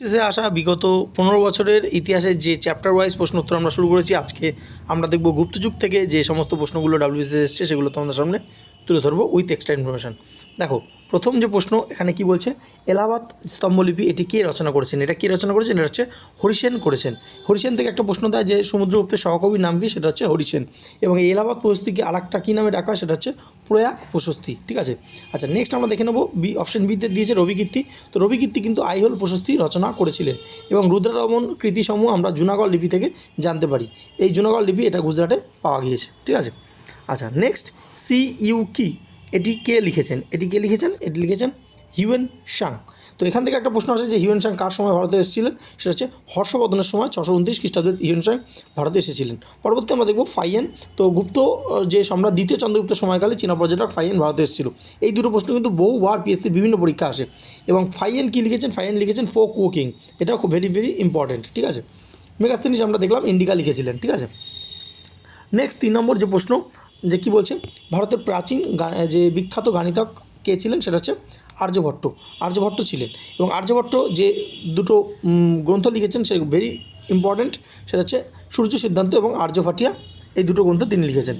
শেষে আসা বিগত পনেরো বছরের ইতিহাসের যে চ্যাপ্টার ওয়াইজ প্রশ্ন উত্তর আমরা শুরু করেছি, আজকে আমরা দেখব গুপ্তযুগ থেকে যে সমস্ত প্রশ্নগুলো ডাব্লিউবিসি এসছে সেগুলো তোমাদের সামনে তুলে ধরবো উইথ এক্সট্রা ইনফরমেশন দেখো, প্রথম যে প্রশ্ন, এখানে কি বলছে? এলাহাবাদ স্তম্ভলিপি, এটি কে রচনা করেছেন? এটা কে রচনা করেছেন? এটা হচ্ছে হরিসেন করেছেন। হরিসেন থেকে একটা প্রশ্ন দেয় যে, সমুদ্রগুপ্তের সহকবির নাম কি? সেটা হচ্ছে হরিসেন। এবং এই এলাহাবাদ প্রশস্তিকে আর একটা কী নামে ডাকা সেটা হচ্ছে প্রয়াগ প্রশস্তি। ঠিক আছে? আচ্ছা নেক্সট আমরা দেখে নেব বি অপশন বিতে দিয়েছে রবিকীর্তি। তো রবিকীর্তি কিন্তু আইহোল প্রশস্তি রচনা করেছিলেন। এবং রুদ্রারমন কৃতিসমূহ আমরা জুনাগড় লিপি থেকে জানতে পারি। এই জুনাগড় লিপি এটা গুজরাটে পাওয়া গিয়েছে। ঠিক আছে? আচ্ছা নেক্সট সি ইউ কি এটি কে লিখেছেন? এটি কে লিখেছেন? এটি লিখেছেন হিউয়েন শাং। তো এখান থেকে একটা প্রশ্ন আসে যে হিউয়েন শাং কার সময় ভারতে এসেছিলেন? সেটা হচ্ছে হর্ষবর্ধনের সময় ছশো উনত্রিশ খ্রিস্টাব্দে হিউয়েন শাং ভারতে এসেছিলেন। পরবর্তী আমরা দেখব ফাইয়েন। তো গুপ্ত যে সম্রাট দ্বিতীয় চন্দ্রগুপ্ত সময়কালে চীনা পর্যটক ফাইয়েন ভারতে এসেছিল। এই দুটো প্রশ্ন কিন্তু বহু বহুবার পিএসসির বিভিন্ন পরীক্ষা আসে। এবং ফাইয়েন কী লিখেছেন? ফাইয়েন লিখেছেন ফোক কুকিং এটাও খুব ভেরি ভেরি ইম্পর্টেন্ট ঠিক আছে? মেগাস্তিনিস আমরা দেখলাম, ইন্ডিকা লিখেছিলেন, ঠিক আছে? নেক্সট তিন নম্বর যে প্রশ্ন যে কি বলছে? ভারতের প্রাচীন যে বিখ্যাত গাণিতক কে ছিলেন? সেটা হচ্ছে আর্যভট্ট আর্যভট্ট ছিলেন। এবং আর্যভট্ট যে দুটো গ্রন্থ লিখেছেন, সে ভেরি ইম্পর্ট্যান্ট সেটা হচ্ছে সূর্য সিদ্ধান্ত এবং আর্যভাটিয়া এই দুটো গ্রন্থ তিনি লিখেছেন।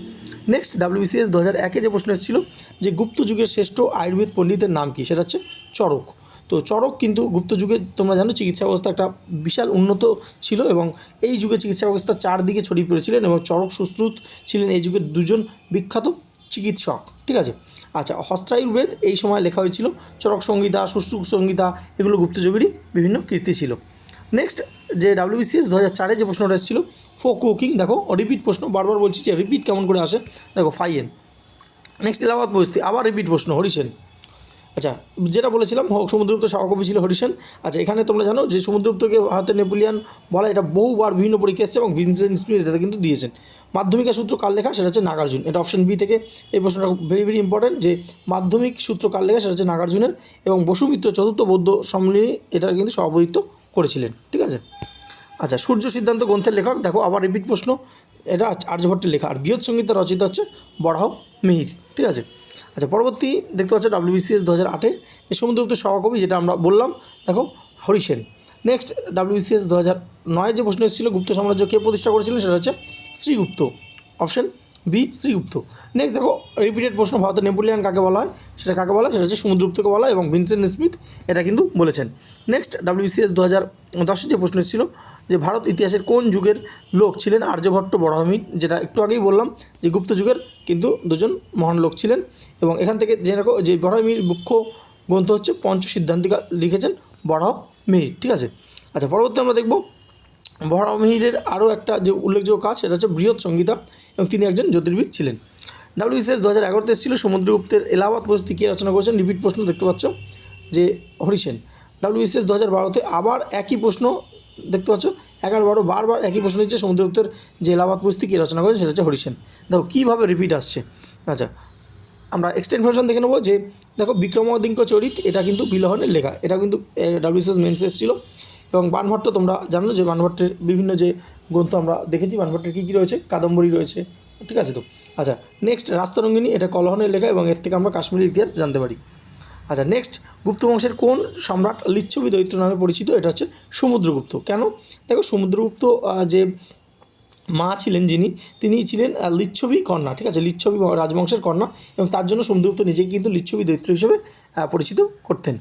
নেক্সট ডাব্লিউবিসিএস দু হাজার একে যে প্রশ্ন এসেছিল, যে গুপ্ত যুগের শ্রেষ্ঠ আয়ুর্বেদ পণ্ডিতের নাম কি? সেটা হচ্ছে চরক তো চরক কিন্তু গুপ্ত যুগে, তোমরা জানো, চিকিৎসা ব্যবস্থা একটা বিশাল উন্নত ছিল এবং এই যুগে চিকিৎসা ব্যবস্থা চারদিকে ছড়িয়ে পড়েছিলেন এবং চরক সুশ্রুত ছিলেন এই যুগের দুজন বিখ্যাত চিকিৎসক, ঠিক আছে? আচ্ছা হস্তায়ুর্বেদ এই সময় লেখা হয়েছিল, চরক সংহিতা শুশ্রুক সংহিতা, এগুলো গুপ্ত যুগেরই বিভিন্ন কীর্তি ছিল। নেক্সট যে ডাব্লিউবিসিএস দু হাজার চারে যে প্রশ্নটা এসেছিল, ফোক কুকিং দেখো রিপিট প্রশ্ন, বারবার বলছি যে রিপিট কেমন করে আসে? দেখো, ফাইয়েন। নেক্সট এলাহাবাদ পরিস্থিতি, আবার রিপিট প্রশ্ন হরিসেন আচ্ছা যেটা বলেছিলাম সমুদ্রগুপ্ত সহকবি ছিল হরিসেন আচ্ছা এখানে তোমরা জানো যে সমুদ্রগুপ্তকে ভারতের নেপোলিয়ান বলা এটা বহুবার বিভিন্ন পরীক্ষা এসেছে এবং ভিনসেন্ট স্মিথ এটাতে কিন্তু দিয়েছেন। মাধ্যমিকা সূত্র কার লেখা? সেটা হচ্ছে নাগার্জুন। এটা অপশন বি থেকে এই প্রশ্নটা ভেরি ভেরি ইম্পর্টেন্ট যে মাধ্যমিক সূত্র কার লেখা? সেটা হচ্ছে নাগার্জুনের এবং বসুমিত্র চতুর্থ বৌদ্ধ সম্মিলনী এটার কিন্তু সভাপতিত্ব করেছিলেন। ঠিক আছে? আচ্ছা সূর্য সিদ্ধান্ত গ্রন্থের লেখক। দেখো, আবার রিপিট প্রশ্ন। এটা আর্যভট্টের লেখা। আর বৃহৎ সঙ্গীতা রচিত হচ্ছে বরাহ মিহির। ঠিক আছে? আচ্ছা পরবর্তী দেখতে পাচ্ছ ডাব্লিউবিসিএস দু হাজার আটের যে সমুদ্রগুপ্ত সহকবি যেটা আমরা বললাম, দেখো হরিসেন নেক্সট ডাব্লিউবিসিএস দু হাজার নয় যে প্রশ্ন এসেছিল, গুপ্ত সাম্রাজ্য কে প্রতিষ্ঠা করেছিলেন, সেটা হচ্ছে Srigupta. Option B Srigupta next দেখো রিপিটেড প্রশ্ন, ভারতের নেপোলিয়ান কাকে বলা হয়? সেটা কাকে বলা হয়? সেটা হচ্ছে সমুদ্রগুপ্তকে বলা হয় এবং ভিনসেন্ট স্মিথ এটা কিন্তু বলেছেন। নেক্সট ডাব্লিউসিএস দু হাজার দশে যে প্রশ্ন এসেছিল যে ভারত ইতিহাসের কোন যুগের লোক ছিলেন আর্যভট্ট বরাহমির যেটা একটু আগেই বললাম যে গুপ্ত যুগের কিন্তু দুজন মহান লোক ছিলেন এবং এখান থেকে যে রাখো যে বরাহমির মুখ্য গ্রন্থ হচ্ছে পঞ্চ সিদ্ধান্তিকা লিখেছেন বরাহ মিহির ঠিক আছে? আচ্ছা পরবর্তী আমরা দেখব বরাহমিহিরের আরও একটা যে উল্লেখযোগ্য কাজ, সেটা হচ্ছে বৃহৎ সংগীতা এবং তিনি একজন জ্যোতির্বিদ ছিলেন। ডাব্লিউসিএস দু হাজার এগারোতে এসেছিল সমুদ্রগুপ্তের এলাহাবাদ পরিস্থিতি কে রচনা করেছেন? রিপিট প্রশ্ন দেখতে পাচ্ছ যে হরিসেন ডাব্লিউসিএস দু হাজার বারোতে আবার একই প্রশ্ন দেখতে পাচ্ছ, এগারো বারো বারবার একই প্রশ্ন দিচ্ছে সমুদ্রগুপ্তের যে এলাহাবাদ কে রচনা করেছে, সেটা হচ্ছে হরিসেন দেখো, কীভাবে রিপিট আসছে? আচ্ছা আমরা এক্সট্রা ইনফরমেশন দেখে নেব যে, দেখো বিক্রমাদিত্য চরিত এটা কিন্তু বিলহনের লেখা, এটা কিন্তু ডাব্লিউসিএস মেন্স এসেছিল এবং বানভট্ট তোমরা জানো যে বানভট্টের বিভিন্ন যে গ্রন্থ আমরা দেখেছি বানভট্টের কী কী রয়েছে? কাদম্বরী রয়েছে। ঠিক আছে তো? আচ্ছা নেক্সট রাস্তরঙ্গিনী এটা কলহনের লেখা এবং এর থেকে আমরা কাশ্মীরের ইতিহাস জানতে পারি। আচ্ছা নেক্সট গুপ্ত বংশের কোন সম্রাট লিচ্ছবি দৈত্য নামে পরিচিত? এটা হচ্ছে সমুদ্রগুপ্ত। কেন? দেখো, সমুদ্রগুপ্ত যে মা ছিলেন যিনি, তিনি ছিলেন লিচ্ছবি কন্যা। ঠিক আছে, লিচ্ছবি রাজবংশের কন্যা এবং তার জন্য সমুদ্রগুপ্ত নিজেকে কিন্তু লিচ্ছবি দৈত্য হিসেবে পরিচিত করতেন।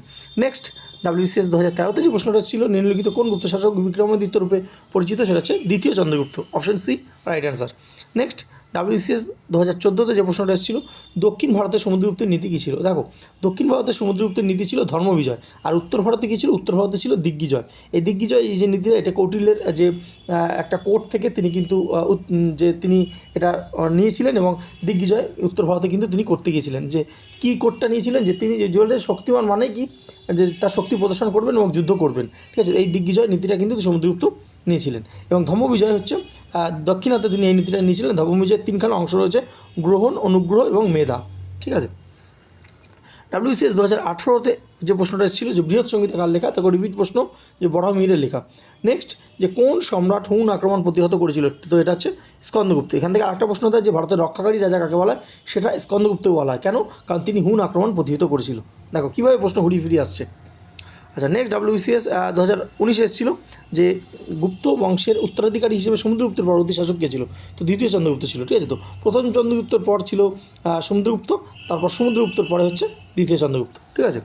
নেক্সট ডাব্লিউসিএস দু হাজার তেরোতে যে প্রশ্নটা ছিল, নিম্নলিখিত কোন গুপ্ত শাসক বিক্রমাদিত্য রূপে পরিচিত, সেটা হচ্ছে দ্বিতীয় Chandragupta. Option C right answer next WCS দু হাজার চোদ্দোতে যে প্রশ্নটা এসেছিল, দক্ষিণ ভারতের সমুদ্রগুপ্তের নীতি কী ছিল? দেখো, দক্ষিণ ভারতের সমুদ্রগুপ্তের নীতি ছিল ধর্মবিজয় আর উত্তর ভারতে কী ছিল? উত্তর ভারতে ছিল দিগ্বিজয়। এই দিগ্বিজয়, এই যে নীতিটা, এটা কৌটিল্যের, যে একটা কোর্ট থেকে তিনি কিন্তু যে তিনি এটা নিয়েছিলেন এবং দিগ্বিজয় উত্তর ভারতে কিন্তু তিনি করতে গিয়েছিলেন। যে, কী কোর্টটা নিয়েছিলেন? যে, তিনি যে শক্তিমান মানে কি? যে, তার শক্তি প্রদর্শন করবেন এবং যুদ্ধ করবেন। ঠিক আছে? এই দিগ্বিজয় নীতিটা কিন্তু সমুদ্রগুপ্ত নিয়েছিলেন। এবং ধর্মবিজয় হচ্ছে দক্ষিণাতে তিনি এই নীতিটা নিয়েছিলেন। ধর্মবিজয়ের তিনখানা অংশ রয়েছে, গ্রহণ, অনুগ্রহ এবং মেধা। ঠিক আছে? ডাব্লিউসিএস দু হাজার আঠেরোতে যে প্রশ্নটা এসেছিল, যে বৃহৎ সঙ্গীতা কার লেখা, তাকে রিপিট প্রশ্ন, যে বড় মীরের লেখা। নেক্সট যে কোন সম্রাট হুন আক্রমণ প্রতিহত করেছিল, তো এটা হচ্ছে স্কন্দগুপ্ত। এখান থেকে আরেকটা প্রশ্ন দেয়, যে ভারতের রক্ষাকারী রাজা কাকে বলা হয়? সেটা স্কন্দগুপ্ত বলা হয়। কেন? কারণ তিনি হুন আক্রমণ প্রতিহত করেছিল। দেখো, কীভাবে প্রশ্ন ঘুরিয়ে ফিরিয়ে আসছে। আচ্ছা নেক্সট ডাব্লিউসিএস দু হাজার উনিশে এসেছিল যে গুপ্ত বংশের উত্তরাধিকারী হিসেবে সমুদ্রগুপ্তের পরবর্তী শাসক কে ছিল? তো দ্বিতীয় চন্দ্রগুপ্ত ছিল, ঠিক আছে তো? প্রথম চন্দ্রগুপ্তর পর ছিল সমুদ্রগুপ্ত, তারপর সমুদ্রগুপ্তর পরে হচ্ছে দ্বিতীয় চন্দ্রগুপ্ত, ঠিক আছে?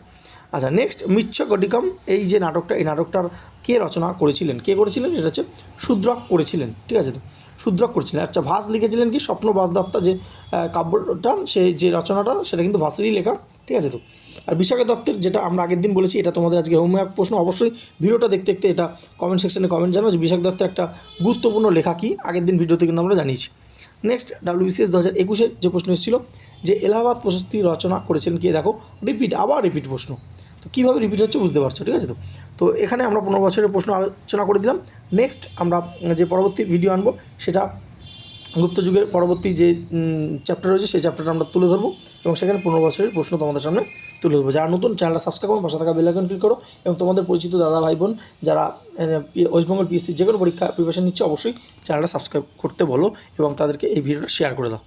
আচ্ছা নেক্সট মিচ্ছ গটিকম এই যে নাটকটা, এই নাটকটার কে রচনা করেছিলেন? কে করেছিলেন? সেটা হচ্ছে শূদ্রক করেছিলেন, ঠিক আছে তো? শূদ্রক করেছিলেন। আচ্ছা ভাস লিখেছিলেন কি? স্বপ্ন দত্তা যে কাব্যটা, সে যে রচনাটা, সেটা কিন্তু ভাসেরই লেখা, ঠিক আছে তো? আর বিশাখা দত্তের যেটা আমরা আগের দিন বলেছি, এটা তোমাদের আজকে হোমওয়ার্ক প্রশ্ন, অবশ্যই ভিডিওটা দেখতে দেখতে এটা কমেন্ট সেকশনে কমেন্ট জানাও যে বিশাখ দত্তের একটা গুরুত্বপূর্ণ লেখা কি? আগের দিন ভিডিওতে কিন্তু আমরা জানিয়েছি। নেক্সট ডাব্লিউবিসিএস দু হাজার একুশের যে প্রশ্ন এসেছিল, যে এলাহাবাদ প্রশস্তি রচনা করেছিলেন কে? দেখো রিপিট আবার রিপিট প্রশ্ন। তো কীভাবে রিপিট হচ্ছে বুঝতে পারছ, ঠিক আছে তো? তো এখানে আমরা পনেরো বছরের প্রশ্ন আলোচনা করে দিলাম। নেক্সট আমরা যে পরবর্তী ভিডিও আনব, সেটা গুপ্ত যুগের পরবর্তী যে চ্যাপ্টার রয়েছে, সেই চ্যাপ্টারটা আমরা তুলে ধরবো এবং সেখানে পনেরো বছরের প্রশ্ন তোমাদের সামনে তুলে ধরবো। যারা নতুন চ্যানেলটা সাবস্ক্রাইব করো, পাশে থাকা বেল আইকন ক্লিক করো এবং তোমাদের পরিচিত দাদা, ভাই, বোন যারা ওয়েস্টবেঙ্গল পিএসসি যে কোনো পরীক্ষা প্রিপারেশন নিচ্ছে, অবশ্যই চ্যানেলটা সাবস্ক্রাইব করতে বলো এবং তাদেরকে এই ভিডিওটা শেয়ার করে দাও।